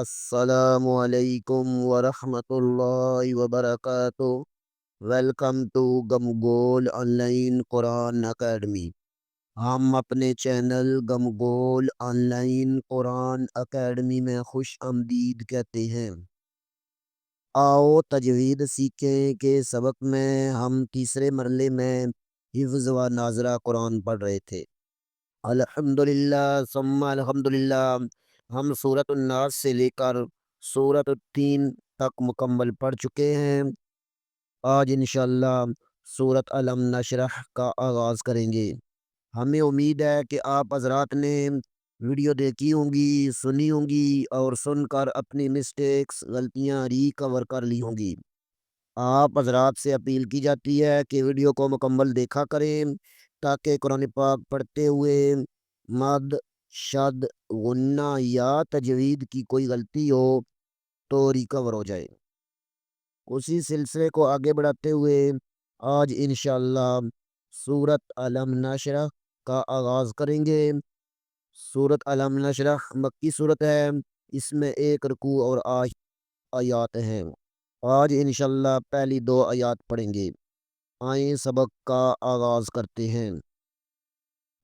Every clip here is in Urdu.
السلام علیکم ورحمۃ اللہ وبرکاتہ۔ ویلکم ٹو گم گول آن لائن قرآن اکیڈمی ہم اپنے چینل گم گول آن لائن قرآن اکیڈمی میں خوش آمدید کہتے ہیں۔ آؤ تجوید سیکھیں کے سبق میں ہم تیسرے مرلے میں حفظ و ناظرہ قرآن پڑھ رہے تھے۔ الحمد للہ ثم الحمد للہ ہم صورت الناس سے لے کر صورت التین تک مکمل پڑھ چکے ہیں۔ آج انشاءاللہ صورت علم نشرح کا آغاز کریں گے۔ ہمیں امید ہے کہ آپ حضرات نے ویڈیو دیکھی ہوں گی، سنی ہوں گی اور سن کر اپنی مسٹیکس غلطیاں ریکور کر لی ہوں گی۔ آپ حضرات سے اپیل کی جاتی ہے کہ ویڈیو کو مکمل دیکھا کریں تاکہ قرآن پاک پڑھتے ہوئے مد شد، غنہ یا تجوید کی کوئی غلطی ہو تو ریکور ہو جائے۔ اسی سلسلے کو آگے بڑھاتے ہوئے آج انشاءاللہ صورت علم نشرہ کا آغاز کریں گے۔ صورت علم نشرہ مکی صورت ہے، اس میں ایک رکوع اور آج آیات ہیں۔ آج انشاءاللہ پہلی دو آیات پڑھیں گے۔ آئیں سبق کا آغاز کرتے ہیں۔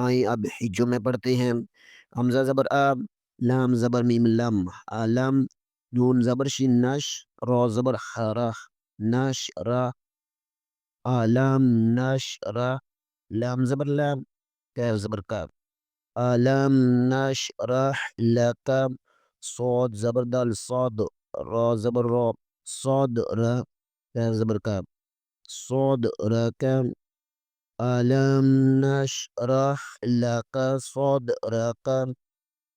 آئیں اب حجوں میں پڑھتے ہیں۔ حمزہ زبر اب لام زبر میم لم۔ علم نون زبر شین نش، را زبر حرح نش، را۔ علم نش، را۔ لام زبر لام، کیف زبر کاف۔ علم نش رح لک صاد زبر دال، صاد، را زبر را۔ صاد، را، کیف زبر کاف۔ صاد، را کم علم نشرح لک صدرک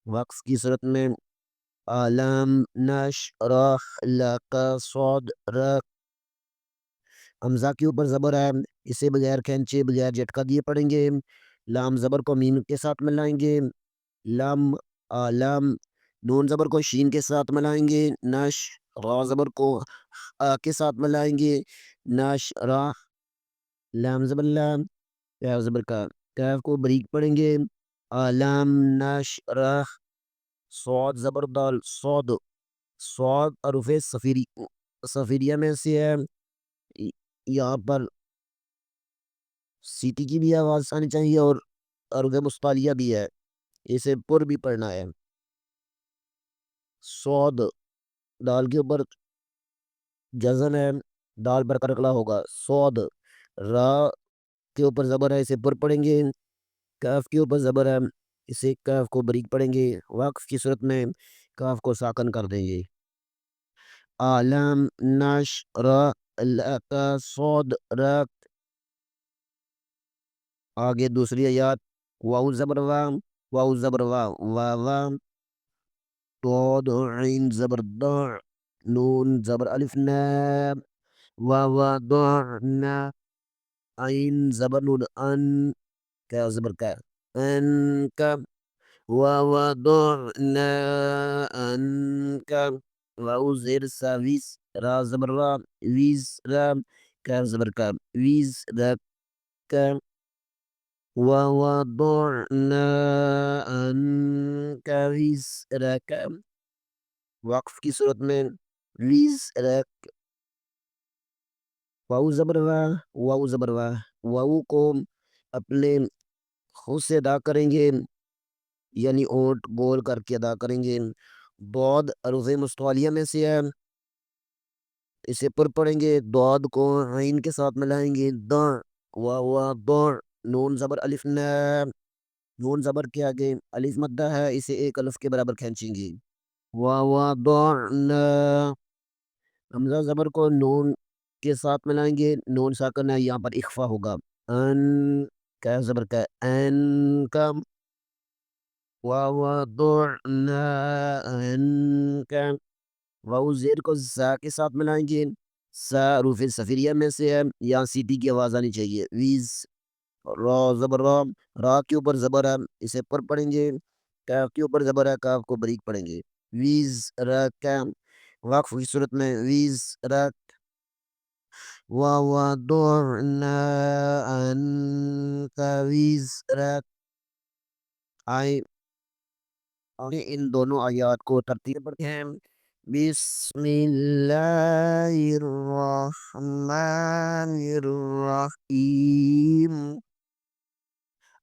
وقف کی صورت میں علم نشرح لک صدرک حمزہ کے اوپر زبر ہے، اسے بغیر کھینچے، بغیر جھٹکا دیے پڑھیں گے۔ لام زبر کو میم کے ساتھ ملائیں گے۔ لم علم نون زبر کو شین کے ساتھ ملائیں گے۔ نش، را زبر کو آ کے ساتھ ملائیں گے۔ نش، را، لام زبر، لام کیف زبر کا۔ کیف کو بریک پڑھیں گے۔ علم نش رح سعود، زبر دال سعود۔ سعود عرف سفیری۔ سفیریہ میں سے ہے یہاں پر سیٹی کی بھی آواز آنی چاہیے اور عرف مستعلیہ بھی ہے۔ اسے پر بھی پڑھنا ہے۔ سعود، دال کے اوپر جزن ہے۔ دال پر کرکڑا ہوگا۔ سعود را کے اوپر زبر ہے، اسے پر پڑھیں گے۔ کاف کے اوپر زبر ہے، اسے کاف کو بریک پڑھیں گے۔ وقف کی صورت میں کاف کو ساکن کر دیں گے۔ عالم نش را صود رک آگے دوسری آیات۔ واو زبر وام، واو زبر وا وام۔ دود عین زبر دع نون زبر الف نام۔ و ضعنا عین زبر نون ان کا زبر کا ان کا ووضعنا عنك وأزر سافيس را زبر را ويز را كاف زبر كاف ويز را كاف ووضعنا عنك وزرك وقف کی صورت میں وزرك واو زبر وا واو زبر وا واو کو اپنے خود سے ادا کریں گے یعنی اونٹ گول کر کے ادا کریں گے دود عروض مستوالیہ میں سے ہے اسے پر پڑھیں گے دود کو عین کے ساتھ ملائیں گے دا وا وا دا نون زبر الف نام نون زبر کے آگے الف مدہ ہے اسے ایک الف کے برابر کھینچیں گے وا وا دا حمزہ زبر کو نون کے ساتھ ملائیں گے نون ساکن ہے، یہاں پر اخفا ہوگا۔ ان کا زبر کا ان کا ووضعنا عنك واؤ زیر کو زا کے ساتھ ملائیں گے۔ سا روف سفریہ میں سے ہے، یہاں سیٹی کی آواز آنی چاہیے۔ ویز را، زبر را۔ را کے اوپر زبر ہے، اسے پر پڑھیں گے۔ کاف کے اوپر زبر ہے کاف کو بریک پڑھیں گے۔ ویز رکا وقف کی صورت میں ویز رک ووضعنا عنك وزرك آئے إن دونوں آیات کو ترتیب پڑھتے ہیں. بسم اللہ الرحمن الرحیم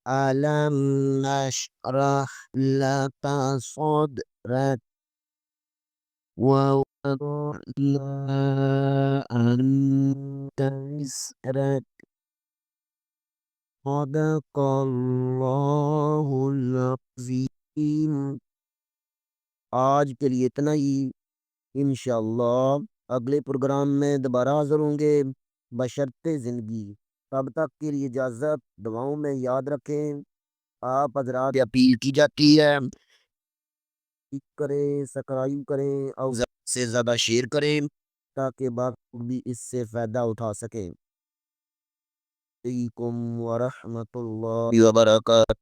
علم نشرح لك صدرك؟ ووضعنا عنك وزرك صدق اللہ العظیم آج کے لیے اتنا ہی انشاءاللہ اگلے پروگرام میں دوبارہ حاضر ہوں گے بشرط زندگی تب تک کے لیے اجازت دعاؤں میں یاد رکھیں آپ حضرات اپیل کی جاتی ہے کریں سبسکرائب کریں اور سے زیادہ شیئر کریں تاکہ باقی بھی اس سے فائدہ اٹھا سکیں۔ علیکم ورحمۃ اللہ وبرکاتہ۔